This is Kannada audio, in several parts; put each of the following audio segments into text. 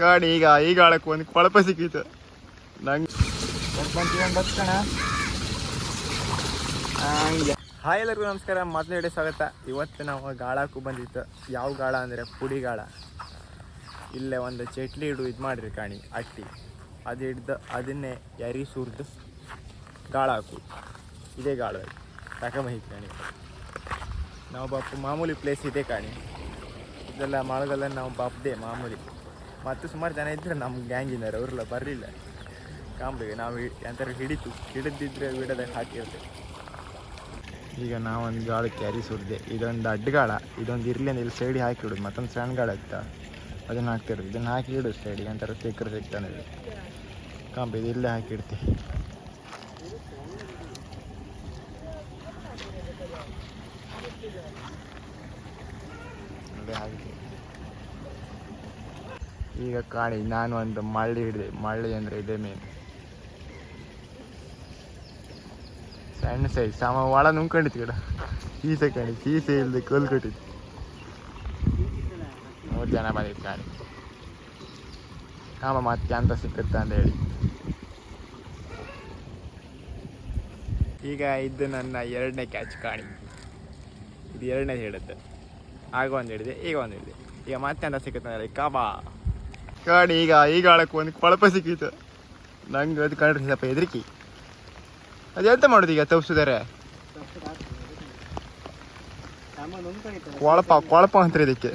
ಕಾಣಿ, ಈಗ ಈಗ ಆಳಕ್ಕೆ ಒಂದು ಕೊಳಪ ಸಿಕ್ಕಿತ್ತು ನಂಗೆ ಹಾಯ್ ಎಲ್ಲರಿಗೂ ನಮಸ್ಕಾರ, ಮೊದಲನೇ ಸ್ವಾಗತ. ಇವತ್ತು ನಾವು ಗಾಳಕ್ಕೂ ಬಂದಿತ್ತು ಯಾವ ಗಾಳ ಅಂದರೆ ಪುಡಿ ಗಾಳ. ಇಲ್ಲೇ ಒಂದು ಚಟ್ಲಿ ಹಿಡು ಇದು ಮಾಡಿರಿ ಕಾಣಿ, ಅಟ್ಟಿ. ಅದು ಹಿಡ್ದು ಅದನ್ನೇ ಎರಿ ಸುರಿದು ಗಾಳ ಹಾಕು. ಇದೇ ಗಾಳ ತಗೊಂಬೈತಿ ಕಾಣಿ. ನಾವು ಬಾಪು ಮಾಮೂಲಿ ಪ್ಲೇಸ್ ಇದೆ ಕಾಣಿ. ಇದೆಲ್ಲ ಮಳೆಗಾಲ ನಾವು ಬಾಪ್ದೆ ಮಾಮೂಲಿ. ಮತ್ತು ಸುಮಾರು ಜನ ಇದ್ದರೆ ನಮ್ಮ ಗ್ಯಾಂಗಿನವರು ಅವರೆಲ್ಲ ಬರಲಿಲ್ಲ. ಕಾಂಬಿಗೆ ನಾವು ಎಂಥರ ಹಿಡಿತು. ಹಿಡಿದಿದ್ದರೆ ವಿಡೋದಾಗ ಹಾಕಿರ್ತೇವೆ ಈಗ ನಾವೊಂದು ಗಾಳಕ್ಕೆ ಕ್ಯಾರಿ ಸುರಿದೆ ಇದೊಂದು ಅಡ್ಡಗಾಳ ಇದೊಂದು ಇರಲಿ ಅಂದ್ರೆ ಇಲ್ಲಿ ಸೈಡಿಗೆ ಹಾಕಿಬಿಡು ಮತ್ತೊಂದು ಸಣ್ಣ ಗಾಳ ಇತ್ತ? ಅದನ್ನು ಹಾಕ್ತಿರೋದು ಇದನ್ನು ಹಾಕಿ ಇಡು ಸೈಡಿಗೆ ಒಂಥರ ಸಿಕ್ಕರೆ ಸಿಗ್ತಾನೆ ಕಾಂಬ ಇದು ಇಲ್ಲೇ ಹಾಕಿಡ್ತೀವಿ ಅಲ್ಲೇ ಹಾಕಿ ಈಗ ಕಾಣಿ, ನಾನು ಒಂದು ಮಳ್ಳಿ ಹಿಡಿದೆ, ಮಳ್ಳಿ ಅಂದರೆ ಇದೇ ಮೇನ್ ಸಣ್ಣ ಸೈಜ್ ಸಮ ಒಳ ನುಂಕೊಂಡಿತ್ತು ಗಿಡ ಸೀಸೆ ಕಾಣಿ, ಸೀಸೆ ಇಲ್ಲದೆ ಕೋಲ್ ಕೊಟ್ಟಿತ್ತು. ಮೂರು ಜನ ಬಂದಿತ್ತು ಕಾಣಿ. ಕಾಮ ಮತ್ತೆ ಅಂತ ಸಿಕ್ಕುತ್ತ ಅಂತ ಹೇಳಿ. ಈಗ ಇದು ನನ್ನ ಎರಡನೇ ಕ್ಯಾಚ್ ಕಾಣಿ. ಇದು ಎರಡನೇ ಹೇಳುತ್ತೆ. ಆಗ ಒಂದು ಹಿಡಿದೆ, ಈಗ ಒಂದು ಹಿಡಿದೆ. ಈಗ ಮತ್ತೆ ಅಂತ ಸಿಕ್ಕುತ್ತೆ ಅಂದರೆ ಕಾಬಾ ಕಾಣಿ ಈಗ ಈಗ ಆಳಕ್ಕೆ ಒಂದು ಕೊಳಪ ಸಿಕ್ಕಿತ್ತು ನಂಗೆ ಅದು ಕಂಡ್ರೆ ಸ್ವಲ್ಪ ಹೆದರಿಕಿ. ಅದು ಎಂತ ಮಾಡೋದು ಈಗ ತಪ್ಪಿಸಿದಾರೆ? ಕೊಳಪ ಕೊಳಪ ಅಂತಾರೆ ಇದಕ್ಕೆ.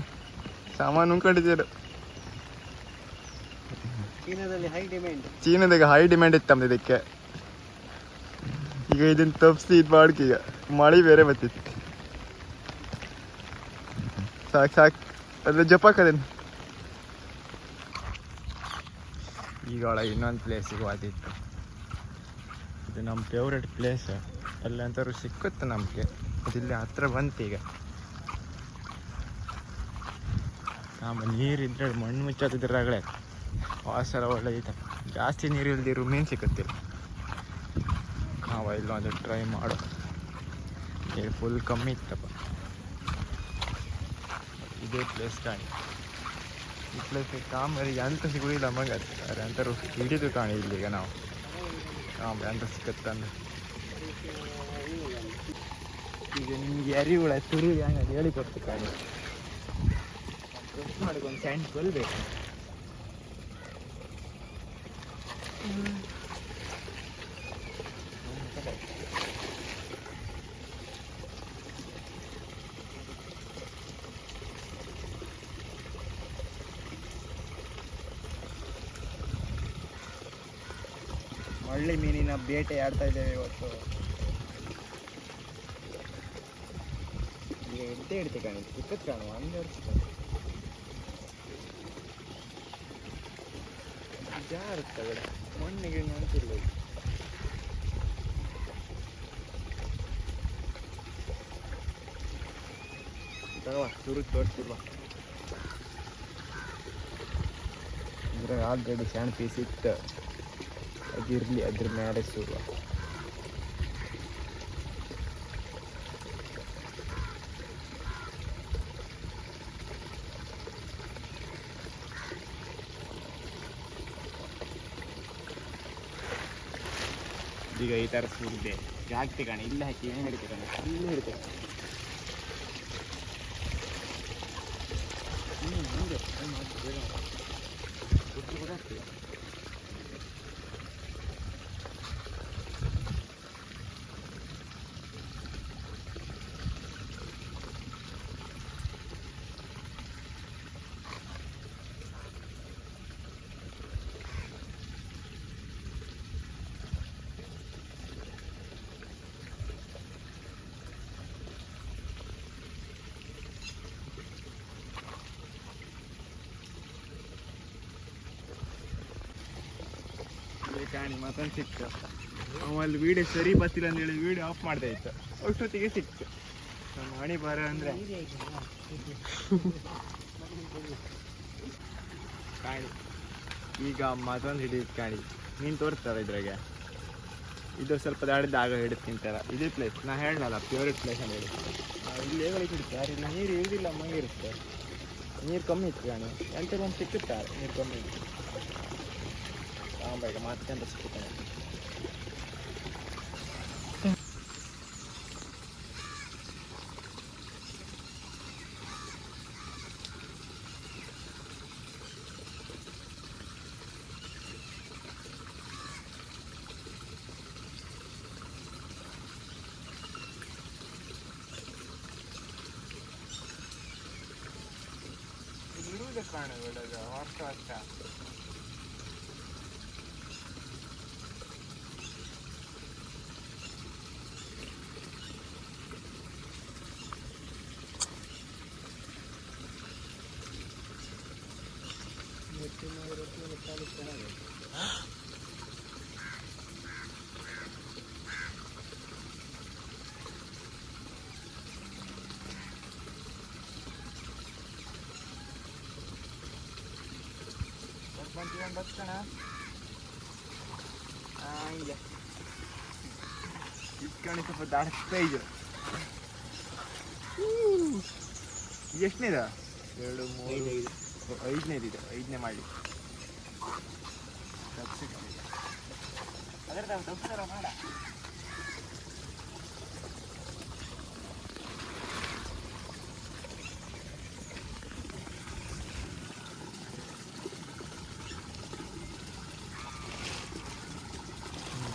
ಸಾಮಾನು ಹೈ ಡಿಮ್ಯಾಂಡ್ ಚೀನಾದಾಗ ಹೈ ಡಿಮ್ಯಾಂಡ್ ಇತ್ತಮ್ಮ ಇದಕ್ಕೆ. ಈಗ ಇದನ್ನ ತಪ್ಪಿಸಿ ಇದು ಮಾಡ್ಕ ಈಗ ಮಳೆ ಬೇರೆ ಬತ್ತಿತ್ತು ಸಾಕು ಸಾಕು. ಅದ್ರ ಜಪಾಕದೇನು ಒಳಗೆ ಇನ್ನೊಂದು ಪ್ಲೇಸಿಗೆ ಹೋದಿತ್ತು ಇದು ನಮ್ಮ ಫೇವ್ರೆಟ್ ಪ್ಲೇಸ್ ಅಲ್ಲಿ ಅಂತವ್ರು ಸಿಕ್ಕುತ್ತೆ ನಮಗೆ. ಇಲ್ಲಿ ಹತ್ರ ಬಂತೀಗ ಆಮ ನೀರಿದ್ರೆ ಮಣ್ಣು ಮುಚ್ಚೋದಿದ್ರಾಗಲೇ ವಾಸರ ಒಳ್ಳೆ ಇದೆ ಜಾಸ್ತಿ ನೀರು ಇಲ್ದಿರೋ ಮೀನು ಸಿಕ್ಕುತ್ತಿಲ್ಲ. ನಾವು ಇಲ್ಲೊಂದು ಟ್ರೈ ಮಾಡೋ. ನೀರು ಫುಲ್ ಕಮ್ಮಿ ಇತ್ತಪ್ಪ. ಇದೇ ಪ್ಲೇಸ್ ಕಾಣಿ ಪ್ಲೇಸ್ ಕಾಮರಿ ಅಂತ ಸಿಗುದಿಲ್ಲ ಮಗ ಅರೆ ಅಂತರು ಹಿಡಿದು ಕಾಣಿ ಇಲ್ಲಿಗ ನಾವು. ಕಾಮ ಅಂತ ಸಿಕ್ಕತ್ತಂದ್ರೆ ಈಗ ನಿಮ್ಗೆ ಅರಿವುಳ ತುರು ಹೆಂಗೆ ಹೇಳಿ ಕೊಡ್ತು ಕಾಣಿ ಮಾಡಿಕೊಂಡು ಸ್ಯಾಂಡ್ ಕೊಲ್ಬೇಕು. ಒಳ್ಳೆ ಮೀನಿನ ಬೇಟೆ ಆಡ್ತಾ ಇದ್ದೇವೆ ಇವತ್ತು. ಈಗ ಇಡ್ತೇ ಇಡ್ತೆ ಕಾಣಿ? ಚಿಕ್ಕದ್ ಕಾಣುವ ಹಂಗೆ ಜಾರುತ್ತವೆ ಮಣ್ಣಿಗೆ ಅಂತಿಲ್ಲ ಸುರುಕ್ ತೋರಿಸ್ತಿಲ್ವಾ ಇದ್ರಾಗ ಆಲ್ರೆಡಿ ಸಣ್ಣ ಪೀಸ್ ಇತ್ತು. ಅದಿರಲಿ ಅದ್ರ ಮೇಲೆ ಸುರುವ ಈಗ ಈ ಥರ ಸುರಿದೆ ಜಾಗ್ತಿ ಕಾಣಿ ಇಲ್ಲ ಹಾಕಿ ಏನು ಹಿಡಿತೆ ಕಾಣಿ ಇಲ್ಲಿ ಹಿಡಿತೆ ಹ್ಞೂ ಹಂಗೆ ಕಾಣಿ ಮತ್ತೊಂದು ಸಿಕ್ತು. ಅವಲ್ಲಿ ವೀಡಿಯೋ ಸರಿ ಬರ್ತಿಲ್ಲ ಅಂತ ಹೇಳಿ ವೀಡಿಯೋ ಆಫ್ ಮಾಡ್ತಾ ಇತ್ತು. ಅಷ್ಟೊತ್ತಿಗೆ ಸಿಕ್ತು. ಮಣಿ ಬರ ಅಂದ್ರೆ. ಕಾಣಿ. ಈಗ ಮತ್ತೊಂದು ಹಿಡಿಯುತ್ತೆ ಕಾಣಿ. ನೀನು ತೋರಿಸ್ತಾರ ಇದ್ರಾಗೆ? ಇದು ಸ್ವಲ್ಪ ದಾಡಿದ ಆಗ ಹಿಡಿದು ತಿಂತಾರ. ಇದೇ ಪ್ಲೇಸ್ ನಾ ಹೇಳಲ್ಲ ಫೇವ್ರೇಟ್ ಪ್ಲೇಸ್ ಅಂತ ಹೇಳಿ. ಇಲ್ಲಿ ಹಿಡಿತು ಯಾರಿಲ್ಲ ನೀರು ಇರುದಿಲ್ಲ ಮಂಗಿರುತ್ತೆ ನೀರು ಕಮ್ಮಿ ಇತ್ತು ಕಾಣಿ. ಎಂತ ಒಂದು ಸಿಕ್ಕುತ್ತಾರೆ ನೀರು ಕಮ್ಮಿ ಇತ್ತು. ಸಾಂಬ ಈಗ ಮತ್ತೆ ಅಂತ ಸಿಕ್ಕುತ್ತಾನೆ ಇರುವುದೇ ಕಾಣ ಒಳ್ಳೆದು ವರ್ಷ ವರ್ಷ ಬಂತೀವಿ ಬಸ್ಕಣ ಹಿಂಗೆ ಇಟ್ಕೊಂಡು ಸ್ವಲ್ಪ ದಾಡ್ಸ್ತಾ ಇದ್ದು ಎಷ್ಟನೇದ ಎರಡು ಮೂರು ಐದನೇದಿದೆ ಐದನೇ ಮಾಡಿ ಅದರ ದಪ್ಸರ ಮಾಡ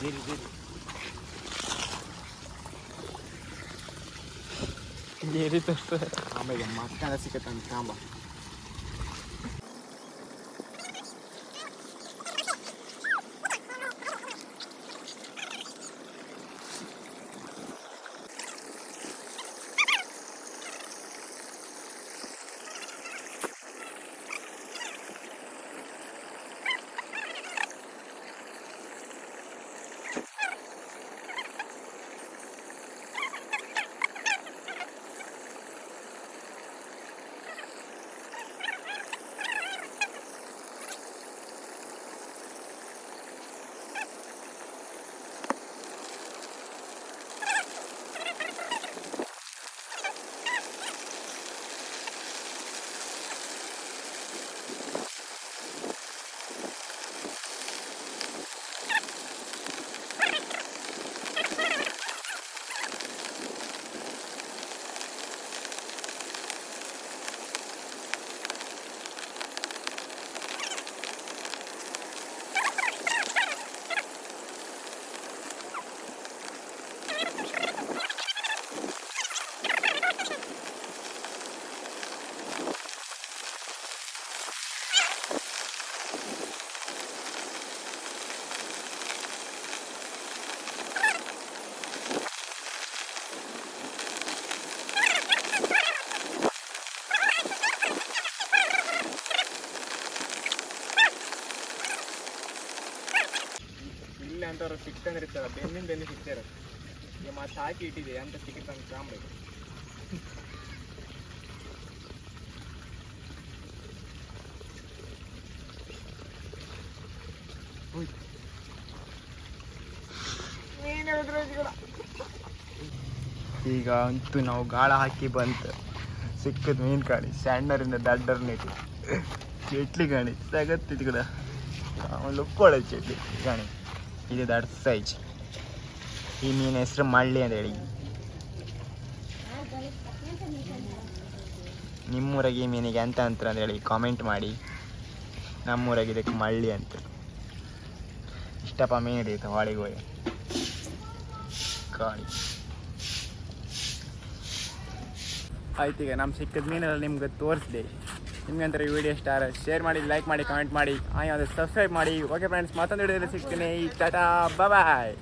ಜೀರಿ ಜೀರಿ ತೋರಿಸ್ತದೆ ಆಮೇಲೆ ಮಕ್ಕಳ ಸಿಕ್ಕತ್ತಂತ ಸಾಂಬ ಇಲ್ಲ ಅಂತವ್ರು ಸಿಕ್ತಂದ್ರೆ ಇರ್ತಾರ, ಬೆನ್ನಿನ ಬೆನ್ನು ಸಿಗ್ತಾರ ಈಗ ಮತ್ತೆ ಹಾಕಿ ಇಟ್ಟಿದೆ ಅಂತ ಸಿಕ್ಕಿತ್ತಂತ ಅಂತ ಇದು. ಈಗ ಅಂತೂ ನಾವು ಗಾಳ ಹಾಕಿ ಬಂತು. ಸಿಕ್ಕದ ಮೀನು ಕಾಣಿ ಸಣ್ಣರಿಂದ ದಡ್ಡರ್ ಇಟ್ಟು ಚಟ್ಲಿ ಕಾಣಿ ತಗತ್ತಿದ್ ಕೂಡ ಲುಕ್ಕೊಳೆ ಚಟ್ಲಿ ಕಾಣಿ. ಇದು ದಟ್ ಸೈಜ್. ಈ ಮೀನ ಹೆಸರು ಮಳ್ಳಿ ಅಂತ ಹೇಳಿ. ನಿಮ್ಮೂರಾಗಿ ಈ ಮೀನಿಗೆ ಎಂತ ಅಂತ ಹೇಳಿ ಕಾಮೆಂಟ್ ಮಾಡಿ. ನಮ್ಮೂರಾಗಿ ಇದಕ್ಕೆ ಮಳ್ಳಿ ಅಂತ. ಇಷ್ಟಪ್ಪ ಮೀನು ಹಿಡಿಯುತ್ತೆ ಹಾಳಿಗೋಳಿ ಕಾಳಿ ಆಯ್ತು ಈಗ ನಮ್ಮ ಸಿಕ್ಕದ ಮೀನೆಲ್ಲ ನಿಮ್ಗೆ ತೋರಿಸಿದೆ. ನಿಮ್ಗೆ ಅಂತಾರೆ ಈ ವಿಡಿಯೋ ಸ್ಟಾರ್ ಶೇರ್ ಮಾಡಿ ಲೈಕ್ ಮಾಡಿ ಕಮೆಂಟ್ ಮಾಡಿ. ಆಯ್ತು ಸಬ್ಸ್ಕ್ರೈಬ್ ಮಾಡಿ. ಓಕೆ ಫ್ರೆಂಡ್ಸ್ ಮತ್ತೊಂದು ವಿಡಿಯೋದಲ್ಲಿ ಸಿಗ್ತೀನಿ. ಟಾಟಾ ಬಾಯ್